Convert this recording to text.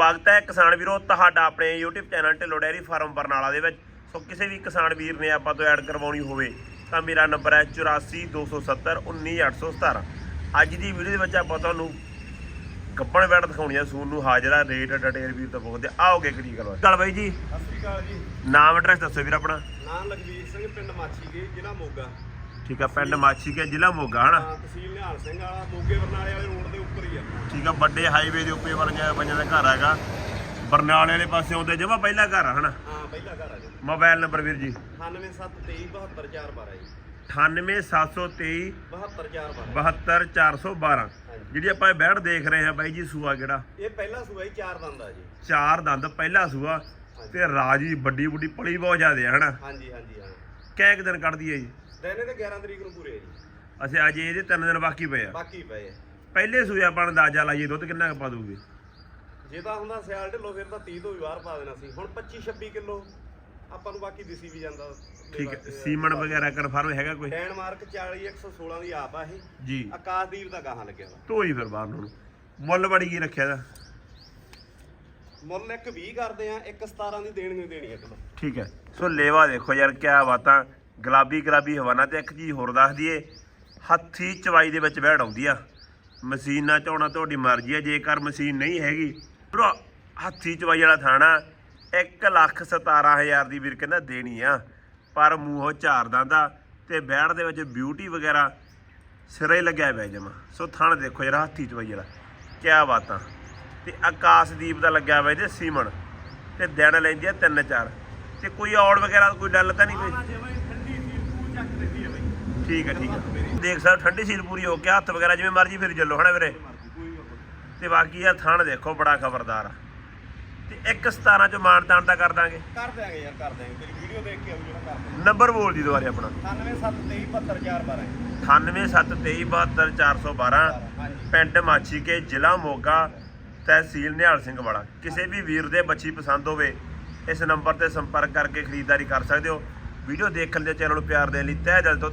ਸਵਾਗਤ ਹੈ ਕਿਸਾਨ ਵੀਰੋ ਤੁਹਾਡਾ ਆਪਣੇ YouTube channel Dhillon dairy farm Barnala ਦੇ ਵਿੱਚ। ਸੋ ਕਿਸੇ ਵੀ ਕਿਸਾਨ ਵੀਰ ਨੇ ਆਪਾਂ ਤੋਂ ਐਡ ਕਰਵਾਉਣੀ ਹੋਵੇ ਤਾਂ ਮੇਰਾ ਨੰਬਰ ਹੈ 8427 19817 ਅੱਜ ਦੀ ਵੀਡੀਓ ਦੇ ਵਿੱਚ ਆਪਾਂ ਤੁਹਾਨੂੰ ਗੱਪਣ ਬੈਠ ਦਿਖਾਉਣੀ ਆ ਸੂਨ ਨੂੰ ਹਾਜ਼ਰਾ ਰੇਟ ਡਿਟੇਲ ਵੀਰ ਤੋਂ ਪੁੱਛਦੇ ਆਓਗੇ ਕਰੀ ਕਰੋ ਚੱਲ ਬਾਈ ਜੀ। ਸਤਿ ਸ਼੍ਰੀ ਅਕਾਲ ਜੀ। ਨਾਮ ਐਡਰੈਸ ਦੱਸੋ ਵੀਰ ਆਪਣਾ। ਨਾਮ ਲਖਵੀਰ ਸਿੰਘ ਪਿੰਡ ਮਾਛੀਕੇ ਜ਼ਿਲ੍ਹਾ ਮੋਗਾ। ਠੀਕ ਆ ਪਿੰਡ ਮਾਛੀ ਕੇ ਜ਼ਿਲ੍ਹਾ ਮੋਗਾ ਹਨਾ? ਤਹਿਸੀਲ ਨਿਹਾਲ ਸਿੰਘ ਵਾਲਾ ਮੋਗੇ ਬਰਨਾਲੇ ਵਾਲੇ ਰੋਡ ਹੀ ਆ ਵੱਡੇ ਹਾਈਵੇ ਦੇ ਉੱਪਰ ਵਰਗਾ ਬੰਜਾਂ ਦਾ ਘਰ ਹੈਗਾ। ਬਰਨਾਲੇ ਵਾਲੇ ਪਾਸੇ ਆਉਂਦੇ ਜਮਾ ਪਹਿਲਾ ਘਰ ਆ ਹਨਾ? ਹਾਂ ਪਹਿਲਾ ਘਰ ਆ ਜੀ। ਮੋਬਾਈਲ ਨੰਬਰ ਵੀਰ ਜੀ। 9723 ਜੀ। 98723 72412 72412 ਜਿਹੜੀ ਆਪਾਂ ਇਹ ਬੈੜ ਦੇਖ ਰਹੇ ਹਾਂ ਬਾਈ ਜੀ ਸੂਆ ਕਿਹੜਾ? ਇਹ ਪਹਿਲਾ ਸੂਆ ਹੀ ਚਾਰ ਦੰਦ ਆ ਜੀ। ਚਾਰ ਦੰਦ ਪਹਿਲਾ ਸੂਆ। ਤੇ ਰਾਜੀ ਵੱਡੀ ਵੱਡੀ ਪਲੀ ਬਹੁਤ ਜ਼ਿਆਦੇ ਆ ਹਨਾ? ਹਾਂਜੀ ਹਾਂਜੀ ਹਾਂ। ਕੈ ਕੁ ਦਿਨ ਕੱਢਦੀ ਹੈ ਜੀ। ਦਿਨੇ ਤੇ 11 ਤਰੀਕ ਨੂੰ ਪੂਰੇ ਆ ਜੀ। ਅਸੀਂ ਅੱਜ ਇਹਦੇ ਤਿੰਨ ਦਿਨ ਬਾਕੀ ਪਏ ਆ। ਬਾਕੀ ਪਏ ਆ। ਪਹਿਲੇ ਸੂਏ ਆਪਾਂ ਅੰਦਾਜ਼ਾ ਲਾਈਏ ਦੁੱਧ ਕਿੰਨਾ ਕੁ ਪਾ ਦੂਗੀ ਜੇ ਤਾਂ ਹੁੰਦਾ ਸਿਆਲ ਢਿੱਲੋ ਫਿਰ ਤਾਂ 30 ਤੋਂ ਵੀ ਬਾਹਰ ਪਾ ਦੇਣਾ ਸੀ। ਹੁਣ 25 26 ਕਿਲੋ ਆਪਾਂ ਨੂੰ ਬਾਕੀ ਦਿਸੀ ਵੀ ਜਾਂਦਾ। ਠੀਕ ਹੈ ਸੀਮਨ ਵਗੈਰਾ ਕਨਫਰਮ ਹੈਗਾ ਕੋਈ? ਡੈਨਮਾਰਕ 40 116 ਦੀ ਆਪ ਆ ਇਹ। ਜੀ। ਆਕਾਸ਼ਦੀਪ ਦਾ ਗਾਹਾਂ ਲੱਗਿਆ ਵਾ। ਧੋਈ ਫਿਰ ਬਾਹਰ ਨੂੰ। ਮੁੱਲ ਬੜੀ ਕੀ ਰੱਖਿਆ ਦਾ? ਮੁੱਲ ਇੱਕ 20 ਕਰਦੇ ਆ ਇੱਕ 17 ਦੀ ਦੇਣੀ ਹੀ ਦੇਣੀ ਆ ਕਿਲੋ। ਠੀਕ ਹੈ। ਸੋ ਲੇਵਾ ਦੇਖੋ ਯਾਰ ਕਿਆ ਬਾਤਾਂ। ਗੁਲਾਬੀ ਗੁਲਾਬੀ ਹਵਾਨਾ ਤੇ ਇੱਕ ਚੀਜ਼ ਹੋਰ ਦੱਸ ਦਈਏ। ਹੱਥੀ ਚਵਾਈ ਦੇ ਵਿੱਚ ਬੈਠ ਆਉਂਦੀ ਆ। ਮਸ਼ੀਨ ਨਾਲ ਝੋਣਾ ਤੁਹਾਡੀ ਮਰਜ਼ੀ ਹੈ ਜੇਕਰ ਮਸ਼ੀਨ ਨਹੀਂ ਹੈਗੀ। ਭਰਾ, ਹੱਥੀ ਚਵਾਈ ਵਾਲਾ ਥਾਣਾ 1 ਲੱਖ 17000 ਦੀ ਵੀਰ ਕਹਿੰਦਾ ਦੇਣੀ ਆ, ਪਰ ਮੂੰਹੋਂ ਝਾਰ ਦਾ ਤੇ ਬੈੜ ਦੇ ਵਿੱਚ ਬਿਊਟੀ ਵਗੈਰਾ ਸਿਰੇ ਲੱਗਿਆ ਪਿਆ ਜਮਾ। ਸੋ ਥਾਣਾ ਦੇਖੋ ਜਰਾ, ਹੱਥੀ ਚਵਾਈ ਵਾਲਾ। ਕਿਆ ਬਾਤਾਂ। ਤੇ ਆਕਾਸ਼ਦੀਪ ਦਾ ਲੱਗਿਆ ਹੋਇਆ ਜੇ ਸੀਮਣ ਤੇ ਦਿਨ ਲੈਂਦੀ ਆ ਤਿੰਨ ਚਾਰ। ਤੇ ਕੋਈ ਔੜ ਵਗੈਰਾ, ਕੋਈ ਡੱਲ ਤਾਂ ਨਹੀਂ ਕੋਈ ਜਿਵੇਂ ਠੰਡੀ ਸੀ ਪੂਰ ਚੱਕ ਦਿੰਦੀ ਹੈ ਬਈ ਠੀਕ ਹੈ ਠੀਕ ਹੈ ਦੇਖ ਸਕਦੇ ਠੰਡੀ ਸੀਲ ਪੂਰੀ ਹੋ ਕੇ ਹੱਥ ਵਗੈਰਾ ਜਿਵੇਂ ਮਰਜ਼ੀ ਫਿਰ ਚੱਲੋ ਹਨਾ ਵੀਰੇ? ਤੇ ਬਾਕੀ ਆ ਥਣ ਦੇਖੋ ਬੜਾ ਖਬਰਦਾਰ ਆ। ਤੇ ਇੱਕ 17 ਚ ਮਾਨ ਤਾਨ ਤਾਂ ਕਰ ਦਾਂਗੇ। ਕਰ ਦਿਆਂਗੇ ਯਾਰ ਕਰ ਦਿਆਂਗੇ। ਤੇਰੀ ਵੀਡੀਓ ਦੇਖ ਕੇ ਆਉ ਜਿਹੜਾ ਕਰ ਨੰਬਰ ਬੋਲ ਦੀ ਦੁਬਾਰੇ ਆਪਣਾ। 9773275412 987237412 ਹਾਂਜੀ। ਪਿੰਡ ਮਾਛੀ ਕੇ ਜ਼ਿਲ੍ਹਾ ਮੋਗਾ ਤਹਿਸੀਲ ਨਿਹਾਲ ਸਿੰਘ ਵਾਲਾ। ਕਿਸੇ ਵੀ ਵੀਰ ਦੇ ਬੱਚੀ ਪਸੰਦ ਹੋਵੇ ਇਸ ਨੰਬਰ ਤੇ ਸੰਪਰਕ ਕਰਕੇ ਖਰੀਦਦਾਰੀ ਕਰ ਸਕਦੇ ਹੋ। ਵੀਡੀਓ ਦੇਖਣ ਦੇ ਚੈਨਲ ਨੂੰ ਪਿਆਰ ਦੇਣ ਲਈ ਤਹਿ ਦਿਲ ਤੋਂ